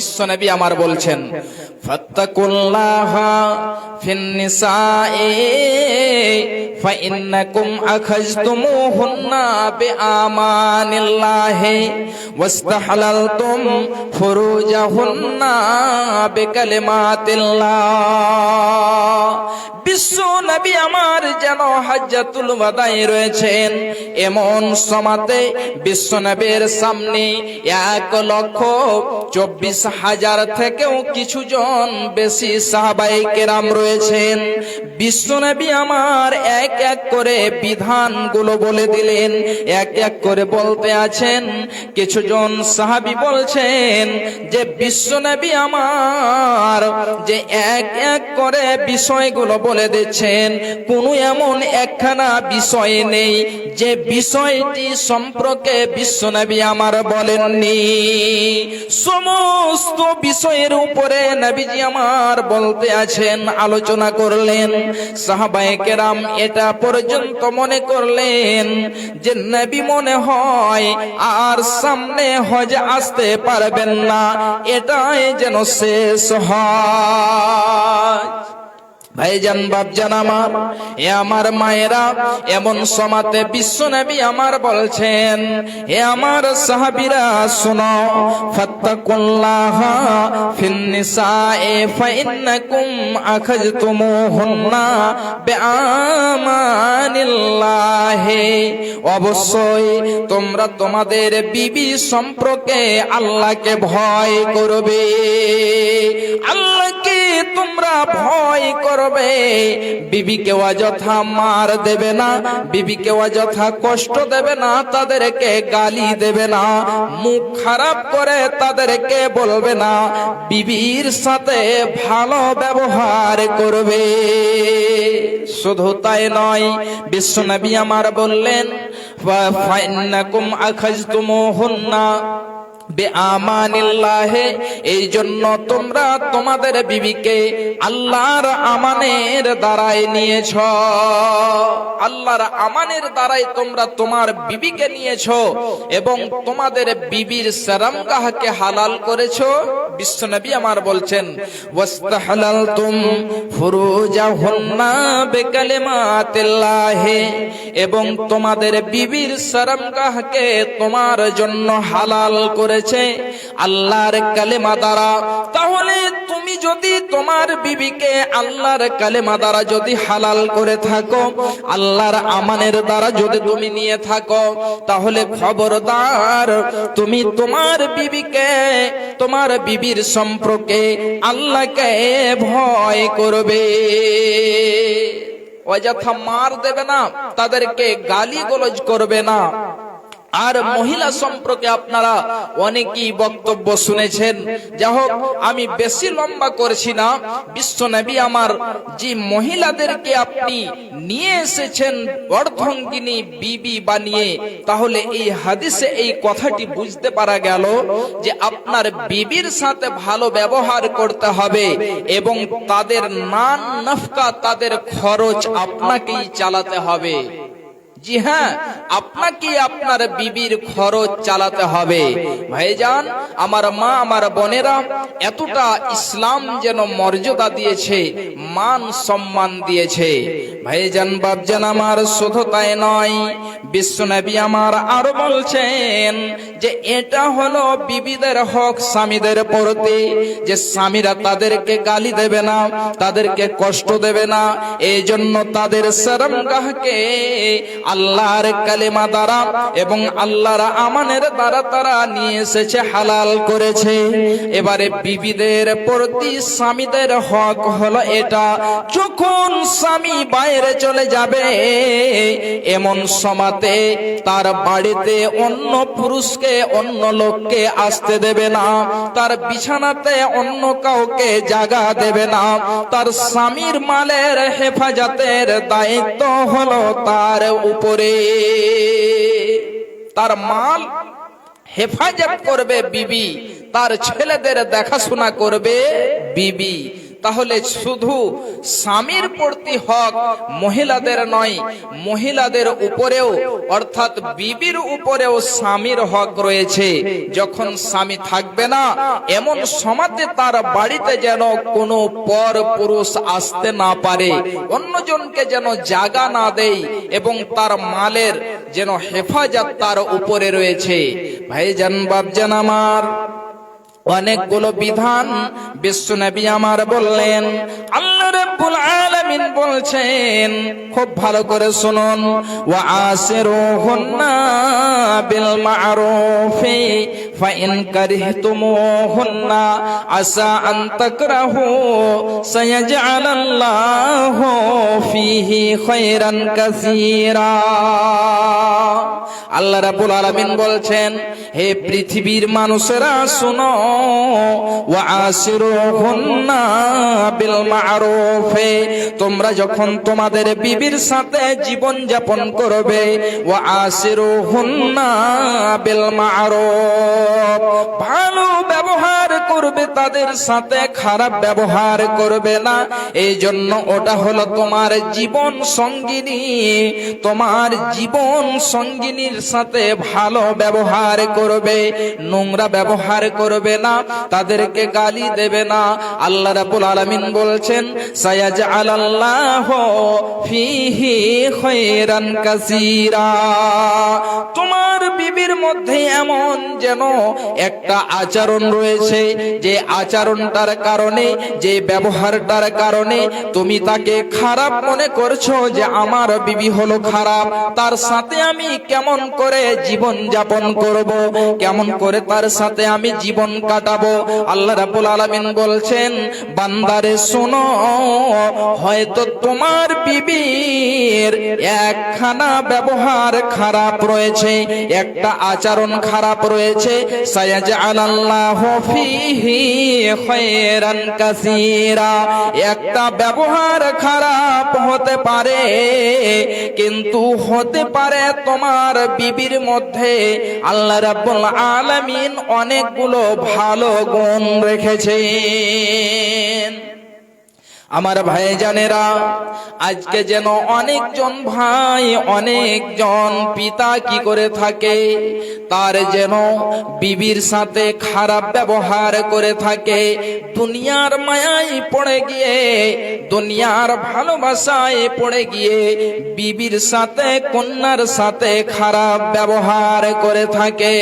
বিশ্বনবী আমার বলছেন ফাত্তাকুল্লাহা ফিন নিসাই ফাইন্নাকুম আখাযতুমুহুন্না বিআমানিল্লাহি। ওয়াস্তাহলালতুম ফুরুজাহুন্না বিকালিমাতিল্লাহ বিশ্ব নবী আমার যেন হাজ্জাতুল বাদাই রয়েছেন। এমন সমাতে বিশ্ব নবীর সামনে এক লক্ষ চব্বিশ হাজার থেকেও কিছু জন বেশি সাহাবাই কেরাম রয়েছেন। বিশ্ব নবী আমার এক এক করে বিধানগুলো বলে দিলেন, এক এক করে বলতে আছেন। কিছু জন সাহাবি বলছেন যে, বিশ্ব নবী আমার যে এক এক করে বিষয়গুলো বলে দিচ্ছেন, কোনো এমন একখানা বিষয় নেই যে বিষয়টি সম্পর্কে বিশ্বনবী আমার বলেননি। সমস্ত বিষয়ের উপরে নবীজি আমার বলতে আছেন, আলোচনা করলেন। সাহাবায়ে কেরাম এটা পর্যন্ত মনে করলেন যে, নবী মনে হয় আর সামনে হজ আসতে পারবেন না এটাই যেন শেষ হয়। ভাইজান, বাপজান আমার, এ আমার মায়েরা, এমন সমাতে বিশ্ব নবী আমার বলছেন এ আমার সাহাবীরা শুনো, ফাত্তাকুল্লাহ ফিন নিসায়ে ফাইন্নাকুম আখাযতুমুহুন্না বিআমানিল্লাহি। অবশ্যই তোমরা তোমাদের বিবি সম্পর্কে আল্লাহকে ভয় করবে। আল্লাহকে তোমরা ভয় করবে। বিবিকে অযথা মার দেবে না, বিবিকে অযথা কষ্ট দেবে না, তাদেরকে গালি দেবে না, মুখ খারাপ করে তাদেরকে বলবে না, বিবির সাথে ভালো ব্যবহার করবে। শুধু তাই নয় বিশ্বনবী আমার বললেন বেআমানিল্লাহে এই জন্য তোমরা তোমাদের বিবিকে আল্লাহর আমানের দ্বারাই নিয়েছ। আল্লাহর আমানের দ্বারাই তোমরা তোমার বিবিকে নিয়েছ এবং তোমাদের বিবির সারামগাহকে হালাল করেছ। বিশ্বনবী আমার বলছেন, ওয়াস্তাহালালতুম ফুরুজাহুন্না বিকালিমাতিল্লাহি এবং তোমাদের বিবির সারামগাহকে তোমার জন্য হালাল করেছে আল্লাহর কালেমা দ্বারা। তাহলে তুমি যদি তোমার বিবিকে আল্লাহর কালেমা দ্বারা যদি হালাল করে থাকো, আল্লাহর আমানের দ্বারা যদি তুমি নিয়ে থাকো, তাহলে খবরদার, তুমি তোমার বিবিকে, তোমার বিবির সম্পর্কে আল্লাহকে ভয় করবে। অযথা মার দেবে না, তাদেরকে গালি গলজ করবে না। আর মহিলা সম্পর্কে আপনারা অনেকেই বক্তব্য শুনেছেন। যা হোক, আমি বেশি লম্বা করছি না। বিশ্ব নবী আমার যে মহিলাদেরকে আপনি নিয়ে এসেছেন, অর্ধঙ্গিনী বিবি বানিয়ে, তাহলে এই হাদিসে এই কথাটি বুঝতে পারা গেল যে আপনার বিবির সাথে ভালো ব্যবহার করতে হবে এবং তাদের নান নফকা, তাদের খরচ আপনাকেই চালাতে হবে। জি হ্যাঁ আপনাকে আপনার বিবির খরচ চালাতে হবে। ভাইজান, আমার মা, আমার বোনেরা, এতটা ইসলাম যেন মর্যাদা দিয়েছে, মান সম্মান দিয়েছে। ভাইজান বাবজান আমার নয় বিশ্বনবী আমার আরও বলছেন যে, এটা হলো বিবিদের হক, স্বামীদের প্রতি। যে স্বামীরা তাদেরকে গালি দেবে না, তাদেরকে কষ্ট দেবে না এই জন্য তাদের শরমগাহকে আল্লাহর কালেমা দ্বারা এবং আল্লাহর আমানের দ্বারা তারা নিয়ে এসেছে, হালাল করেছে। এবারে বিবিদের প্রতি স্বামীদের হক হলো এটা। যখন স্বামী বাইরে চলে যাবে, এমন সমাতে তার বাড়িতে অন্য পুরুষকে, অন্য লোককে আসতে দেবে না। তার বিছানাতে অন্য কাউকে জায়গা দেবে না। তার স্বামীর মালের হেফাজতের দায়িত্ব হলো তার তার মাল হেফাজত করবে বিবি তার ছেলেদের দেখাশোনা করবে বিবি। তাহলে শুধু স্বামীর প্রতি হক মহিলাদের নয়, মহিলাদের উপরেও, অর্থাৎ বিবির উপরেও স্বামীর হক রয়েছে। যখন স্বামী থাকবে না, এমন সমাজে তার বাড়িতে যেন কোনো পর পুরুষ আসতে না পারে, অন্যজনকে যেন জাগা না দেয় এবং তার মালের যেন হেফাজত তার উপরে রয়েছে। ভাইজান বাবজান আমার। অনেকগুলো বিধান বিশ্ব নবী আমার বললেন বলছেন, খুব ভালো করে শুনুন, ওয়া আসিরুহুন্না বিল মা'রুফি, ফা আসা আল্লাহ রাব্বুল আলামিন বলছেন হে পৃথিবীর মানুষেরা শুনো তোমরা যখন তোমাদের বিবির সাথে জীবন যাপন করবে ওয়া আসিরুহুন্না বিল মা'রুফ ভালো ব্যবহার করবে তাদের সাথে, খারাপ ব্যবহার করবে না। এই জন্য ওটা হলো তোমার জীবন সঙ্গিনী। তোমার জীবন সঙ্গিনীর সাথে ভালো ব্যবহার করবে নোংরা ব্যবহার করবে না, তাদেরকে গালি দেবে না। আল্লাহ রাব্বুল আলামিন বলছেন সায়াজ খায়রান কাসীরা। তোমার বিবির মধ্যে এমন যেন একটা আচরণ রয়েছে, যে আচরণটার কারণে, যে ব্যবহারটার কারণে তুমি তাকে খারাপ মনে করছ যে আমার বিবি হলো খারাপ, তার সাথে আমি কেমন করে জীবন যাপন করব? কেমন করে তার সাথে আমি জীবন কাটাবো? আল্লাহ রাব্বুল আলামিন বলছেন, বান্দারে শোনো, হয়তো তোমার বিবির একখানা ব্যবহার খারাপ রয়েছে, একটা আচরণ খারাপ রয়েছে সায়াজ আল্লাহ খায়রান কাসীরা। একটা ব্যবহার খারাপ হতে পারে, কিন্তু হতে পারে তোমার বিবির মধ্যে আল্লাহ রাব্বুল আলামিন অনেকগুলো ভালো গুণ রেখেছেন। আমার ভাই জানেরা আজকে যেন অনেকজন ভাই, অনেকজন পিতা কি করে থাকে, তার যেন বিবির সাথে খারাপ ব্যবহার করে থাকে, দুনিয়ার মায়ায় পড়ে গিয়ে, দুনিয়ার ভালোবাসায় পড়ে গিয়ে বিবির সাথে, কন্যার সাথে খারাপ ব্যবহার করে থাকে।